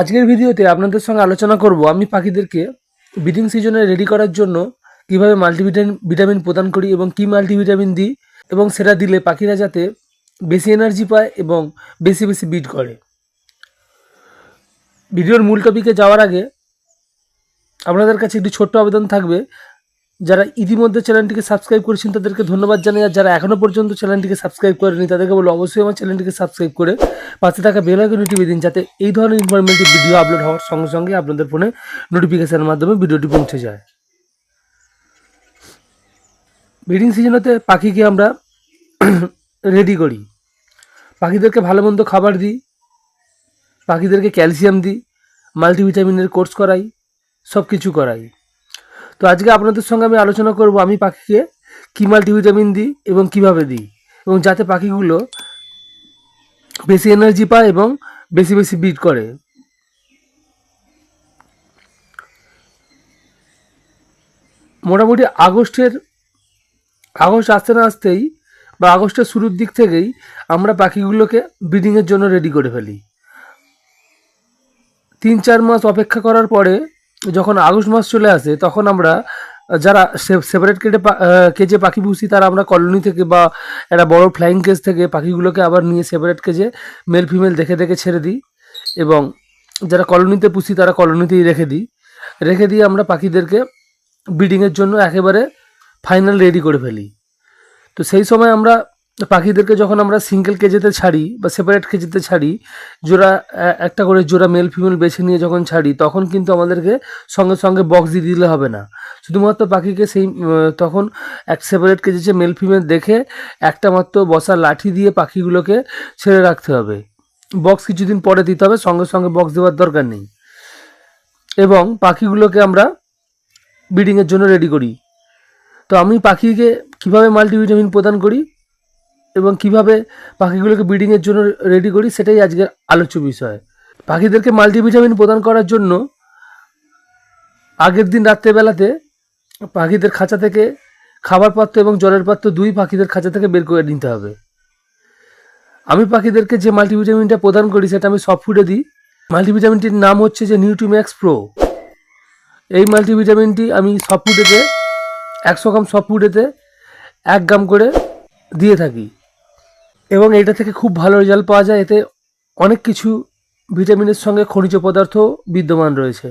আজকের ভিডিওতে আপনাদের সঙ্গে আলোচনা করব আমি পাখিদেরকে ব্রিডিং সিজনে রেডি করার জন্য কীভাবে মাল্টিভিটামিন ভিটামিন প্রদান করি এবং কি মাল্টিভিটামিন দিই এবং সেটা দিলে পাখিরা যাতে বেশি এনার্জি পায় এবং বেশি বেশি বিট করে। ভিডিওর মূল টপিকে যাওয়ার আগে আপনাদের কাছে একটি ছোট্ট আবেদন থাকবে। যারা ইতিমধ্যে চ্যানেলটিকে সাবস্ক্রাইব করেছেন, তাদেরকে ধন্যবাদ জানাই। আর যারা এখনও পর্যন্ত চ্যানেলটিকে সাবস্ক্রাইব করেনি তাদেরকে বলো অবশ্যই আমার চ্যানেলটিকে সাবস্ক্রাইব করে পাশে থাকা বেল আইকন টিপে দিন, যাতে এই ধরনের ইনফরমেটিভ ভিডিও আপলোড হওয়ার সঙ্গে সঙ্গে আপনাদের ফোনে নোটিফিকেশনের মাধ্যমে ভিডিওটি পৌঁছে যায়। ব্রিডিং সিজনেতে পাখিকে আমরা রেডি করি। পাখিদেরকে ভালো মন্দ খাবার দিই, পাখিদেরকে ক্যালসিয়াম দিই মাল্টিভিটামিনের কোর্স করাই সব কিছু করাই। তো আজকে আপনাদের সঙ্গে আমি আলোচনা করব আমি পাখিকে কী মাল্টিভিটামিন দিই এবং কীভাবে দিই। এবং যাতে পাখিগুলো বেশি এনার্জি পায় এবং বেশি বেশি বিট করে। মোটামুটি আগস্টের, আগস্ট আসতে না আসতেই বা আগস্টের শুরুর দিক থেকেই আমরা পাখিগুলোকে ব্রিডিংয়ের জন্য রেডি করে ফেলি। তিন চার মাস অপেক্ষা করার পরে যখন আগস্ট মাস চলে আসে, তখন আমরা, যারা সেপারেট কেটে কেজে পাখি পুষি, তারা আমরা কলোনি থেকে বা একটা বড় ফ্লাইং কেজ থেকে পাখিগুলোকে আবার নিয়ে সেপারেট কেজে মেল ফিমেল দেখে দেখে ছেড়ে দিই এবং যারা কলোনিতে পুষি, তারা কলোনিতেই রেখে দিই। রেখে দিয়ে আমরা পাখিদেরকে ব্রিডিংয়ের জন্য একেবারে ফাইনাল রেডি করে ফেলি। তো সেই সময় আমরা পাখিদেরকে যখন আমরা সিঙ্গেল কেজেতে ছাড়ি বা সেপারেট কেজেতে ছাড়ি, জোড়া একটা করে জোড়া মেল ফিমেল বেছে নিয়ে যখন ছাড়ি, তখন কিন্তু আমাদেরকে সঙ্গে সঙ্গে বক্স দিয়ে দিলে হবে না। শুধুমাত্র পাখিকে সেই তখন এক সেপারেট কেজেছে মেল ফিমেল দেখে একটা মাত্র বসার লাঠি দিয়ে পাখিগুলোকে ছেড়ে রাখতে হবে। বক্স কিছুদিন পরে দিতে হবে, সঙ্গে সঙ্গে বক্স দেওয়ার দরকার নেই। এবং পাখিগুলোকে আমরা ব্রিডিংয়ের জন্য রেডি করি। তো আমি পাখিকে কীভাবে মাল্টিভিটামিন প্রদান করি? এবং কীভাবে পাখিগুলোকে ব্রিডিংয়ের জন্য রেডি করি সেটাই আজকের আলোচ্য বিষয়। পাখিদেরকে মাল্টিভিটামিন প্রদান করার জন্য আগের দিন রাত্রেবেলাতে পাখিদের খাঁচা থেকে খাবার পাত্র এবং জলের পাত্র দুই পাখিদের খাঁচা থেকে বের করে নিতে হবে। আমি পাখিদেরকে যে মাল্টিভিটামিনটা প্রদান করি সেটা আমি সফট ফুডে দিই। মাল্টিভিটামিনটির নাম হচ্ছে যে নিউট্রিম্যাক্স প্রো এই মাল্টিভিটামিনটি আমি সফট ফুডেতে একশো গ্রাম সফট ফুডেতে এক গ্রাম করে দিয়ে থাকি। এবং এটা থেকে খুব ভালো রেজাল্ট পাওয়া যায়। এতে অনেক কিছু ভিটামিনের সঙ্গে খনিজ পদার্থ বিদ্যমান রয়েছে।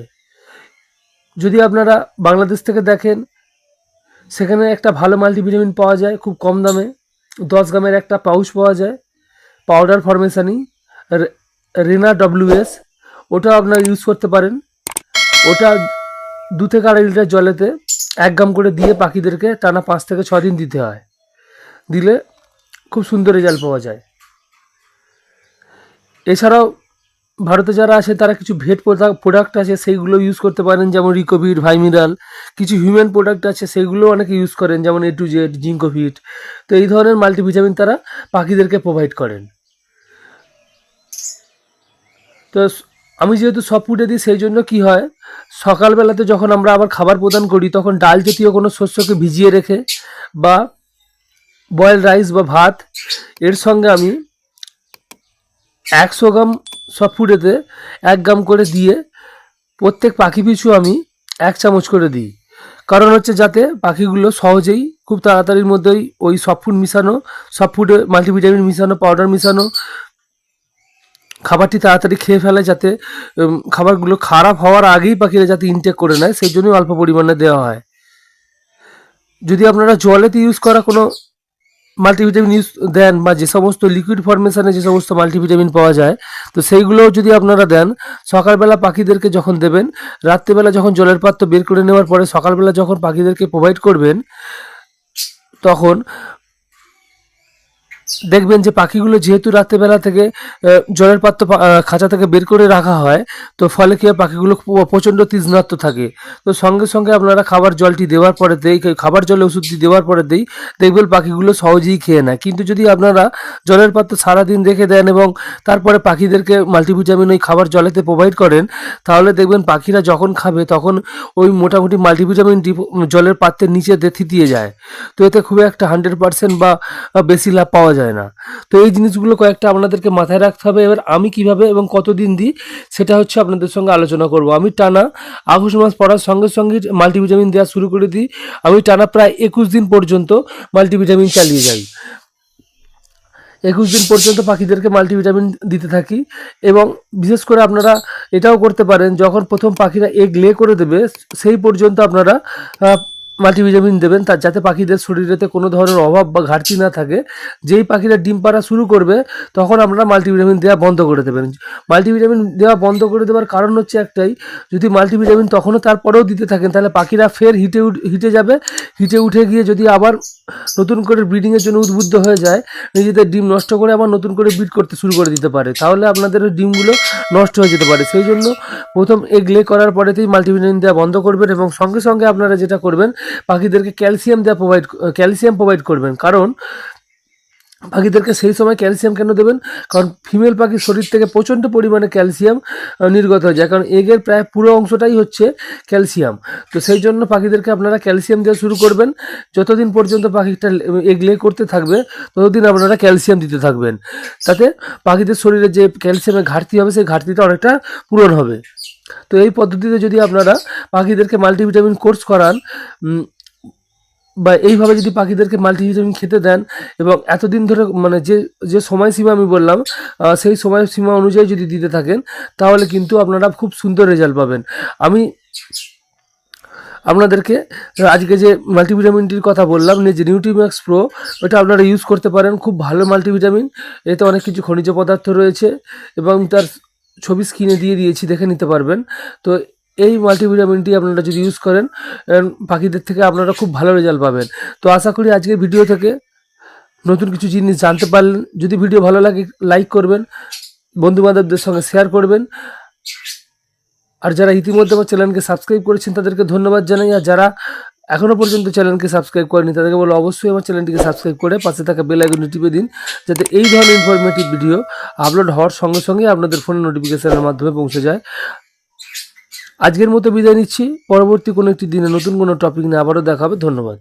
যদি আপনারা বাংলাদেশ থেকে দেখেন, সেখানে একটা ভালো মাল্টিভিটামিন পাওয়া যায়, খুব কম দামে। দশ গ্রামের একটা পাউচ পাওয়া যায় পাউডার ফরমেশানি রেনা ডব্লিউএস ওটা আপনারা ইউজ করতে পারেন। ওটা দু থেকে আড়াই লিটার জলেতে এক গ্রাম করে দিয়ে পাখিদেরকে টানা পাঁচ থেকে ছ দিন দিতে হয়। দিলে খুব সুন্দর রেজাল্ট পাওয়া যায়। এছাড়াও ভারতে যারা আছে, তারা কিছু ভেট প্রোডাক্ট আছে, সেইগুলো ইউজ করতে পারেন, যেমন রিকোভিট ভাইমিনাল কিছু হিউম্যান প্রোডাক্ট আছে, সেইগুলো অনেকে ইউজ করেন, যেমন এ টু জেড জিঙ্কোভিট তো এই ধরনের মাল্টিভিটামিন তারা পাখিদেরকে প্রোভাইড করেন। তো আমি যেহেতু সব ফুটে দিই, সেই জন্য কি হয়, সকালবেলাতে যখন আমরা আবার খাবার প্রদান করি, তখন ডাল জাতীয় কোনো শস্যকে ভিজিয়ে রেখে বা বয়েল রাইস বা ভাত, এর সঙ্গে আমি একশো গ্রাম সব ফুডেতে এক গ্রাম করে দিয়ে প্রত্যেক পাখি পিছু আমি এক চামচ করে দিই। কারণ হচ্ছে যাতে পাখিগুলো সহজেই খুব তাড়াতাড়ির মধ্যেই ওই সব ফুড মিশানো, সব ফুডে মাল্টিভিটামিন মিশানো পাউডার মিশানো, খাবারটি তাড়াতাড়ি খেয়ে ফেলে যাতে খাবারগুলো খারাপ হওয়ার আগেই পাখিরা যাতে ইনটেক করে নেয়, সেই জন্যই অল্প পরিমাণে দেওয়া হয়। যদি আপনারা জলেতে ইউজ করা কোনো মাল্টিভিটামিন ইউজ দেন বা যে সমস্ত লিকুইড ফরমেশনে যে সমস্ত মাল্টিভিটামিন পাওয়া যায়, তো সেইগুলোও যদি আপনারা দেন, সকালবেলা পাখিদেরকে যখন দেবেন, রাত্রিবেলা যখন জলের পাত্র বের করে নেওয়ার পরে সকালবেলা যখন পাখিদেরকে প্রোভাইড করবেন, তখন দেখবেন যে পাখিগুলো যেহেতু রাত্রেবেলা থেকে জলের পাত্র খাঁচা থেকে বের করে রাখা হয়, তো ফলে কি পাখিগুলো প্রচণ্ড তৃষ্ণার্ত থাকে। তো সঙ্গে সঙ্গে আপনারা খাবার জলটি দেওয়ার পরে দেই খাবার জলে ওষুধটি দেওয়ার পরে দেই, দেখবেন পাখিগুলো সহজেই খেয়ে নেয়। কিন্তু যদি আপনারা জলের পাত্র সারাদিন রেখে দেন এবং তারপরে পাখিদেরকে মাল্টিভিটামিন ওই খাবার জলেতে প্রোভাইড করেন, তাহলে দেখবেন পাখিরা যখন খাবে, তখন ওই মোটামুটি মাল্টিভিটামিনটি জলের পাত্রের নিচে দিয়ে যায়। তো এতে খুব একটা হান্ড্রেড পার্সেন্ট বা বেশি লাভ পাওয়া যায় যায় না। তো এই জিনিসগুলো কয়েকটা আপনাদেরকে মাথায় রাখতে হবে। এবার আমি কীভাবে এবং কতদিন দিই, সেটা হচ্ছে আপনাদের সঙ্গে আলোচনা করব। আমি টানা আগস্ট মাস পড়ার সঙ্গে সঙ্গে মাল্টিভিটামিন দেওয়া শুরু করে দিই। আমি টানা প্রায় একুশ দিন পর্যন্ত মাল্টিভিটামিন চালিয়ে যাই। একুশ দিন পর্যন্ত পাখিদেরকে মাল্টিভিটামিন দিতে থাকি এবং বিশেষ করে আপনারা এটাও করতে পারেন, যখন প্রথম পাখিরা এগ লে করে দেবে, সেই পর্যন্ত আপনারা মাল্টিভিটামিন দেবেন, তার যাতে পাখিদের শরীরেতে কোনো ধরনের অভাব বা ঘাটতি না থাকে। যেই পাখিরা ডিম পাড়া শুরু করবে, তখন আপনারা মাল্টিভিটামিন দেওয়া বন্ধ করে দেবেন। মাল্টিভিটামিন দেওয়া বন্ধ করে দেওয়ার কারণ হচ্ছে একটাই, যদি মাল্টিভিটামিন তখনও তারপরেও দিতে থাকেন, তাহলে পাখিরা ফের হিটে হিটে যাবে। হিটে উঠে গিয়ে যদি আবার নতুন করে ব্রিডিংয়ের জন্য উদ্বুদ্ধ হয়ে যায়, নিজেদের ডিম নষ্ট করে আবার নতুন করে ব্রিড করতে শুরু করে দিতে পারে, তাহলে আপনাদের ডিমগুলো নষ্ট হয়ে যেতে পারে। সেই জন্য প্রথম এগ লে করার পরেতেই মাল্টিভিটামিন দেওয়া বন্ধ করবেন এবং সঙ্গে সঙ্গে আপনারা যেটা করবেন পাখিদেরকে ক্যালসিয়াম দেওয়া প্রোভাইড ক্যালসিয়াম প্রোভাইড করবেন। কারণ পাখিদেরকে সেই সময় ক্যালসিয়াম কেন দেবেন? কারণ ফিমেল পাখির শরীর থেকে প্রচণ্ড পরিমাণে ক্যালসিয়াম নির্গত হয়ে যায়। কারণ এগের প্রায় পুরো অংশটাই হচ্ছে ক্যালসিয়াম। তো সেই জন্য পাখিদেরকে আপনারা ক্যালসিয়াম দেওয়া শুরু করবেন। যতদিন পর্যন্ত পাখিটা এগ লে করতে থাকবে, ততদিন আপনারা ক্যালসিয়াম দিতে থাকবেন। তাতে পাখিদের শরীরে যে ক্যালসিয়ামের ঘাটতি হবে, সেই ঘাটতিটা অনেকটা পূরণ হবে। তো এই পদ্ধতিতে যদি আপনারা পাখিদেরকে মাল্টিভিটামিন কোর্স করান বা এইভাবে যদি পাখিদেরকে মাল্টিভিটামিন খেতে দেন এবং এতদিন ধরে মানে যে যে সময়সীমা আমি বললাম সেই সময়সীমা অনুযায়ী যদি দিতে থাকেন, তাহলে কিন্তু আপনারা খুব সুন্দর রেজাল্ট পাবেন। আমি আপনাদেরকে আজকে যে মাল্টিভিটামিনটির কথা বললাম, যে নিউট্রিম্যাক্স প্রো ওটা আপনারা ইউজ করতে পারেন। খুব ভালো মাল্টিভিটামিন এতে অনেক কিছু খনিজ পদার্থ রয়েছে এবং তার ছবি স্ক্রিনে দিয়ে দিয়েছি, দেখে নিতে পারবেন। তো এই মাল্টিভিটামিনটি আপনারা যদি ইউজ করেন পাখিদের থেকে আপনারা খুব ভালো রেজাল্ট পাবেন। তো আশা করি আজকের ভিডিও থেকে নতুন কিছু জিনিস জানতে পারলেন। যদি ভিডিও ভালো লাগে লাইক করবেন বন্ধু বান্ধবদের সঙ্গে শেয়ার করবেন। আর যারা ইতিমধ্যে আমার চ্যানেলকে সাবস্ক্রাইব করেছেন, তাদেরকে ধন্যবাদ জানাই। আর যারা এখনও পর্যন্ত চ্যানেলকে সাবস্ক্রাইব করেনি, তাদেরকে বলো অবশ্যই আমার চ্যানেলটিকে সাবস্ক্রাইব করে পাশে থাকা বেল আইকনটি টিপে দিন, যাতে এই ধরনের ইনফরমেটিভ ভিডিও আপলোড হওয়ার সঙ্গে সঙ্গে আপনাদের ফোনে নোটিফিকেশনের মাধ্যমে পৌঁছে যায়। আজকের মতো বিদায় নিচ্ছি, পরবর্তী কোনো একটি দিনে নতুন কোনো টপিক নিয়ে আবারও দেখা হবে, ধন্যবাদ।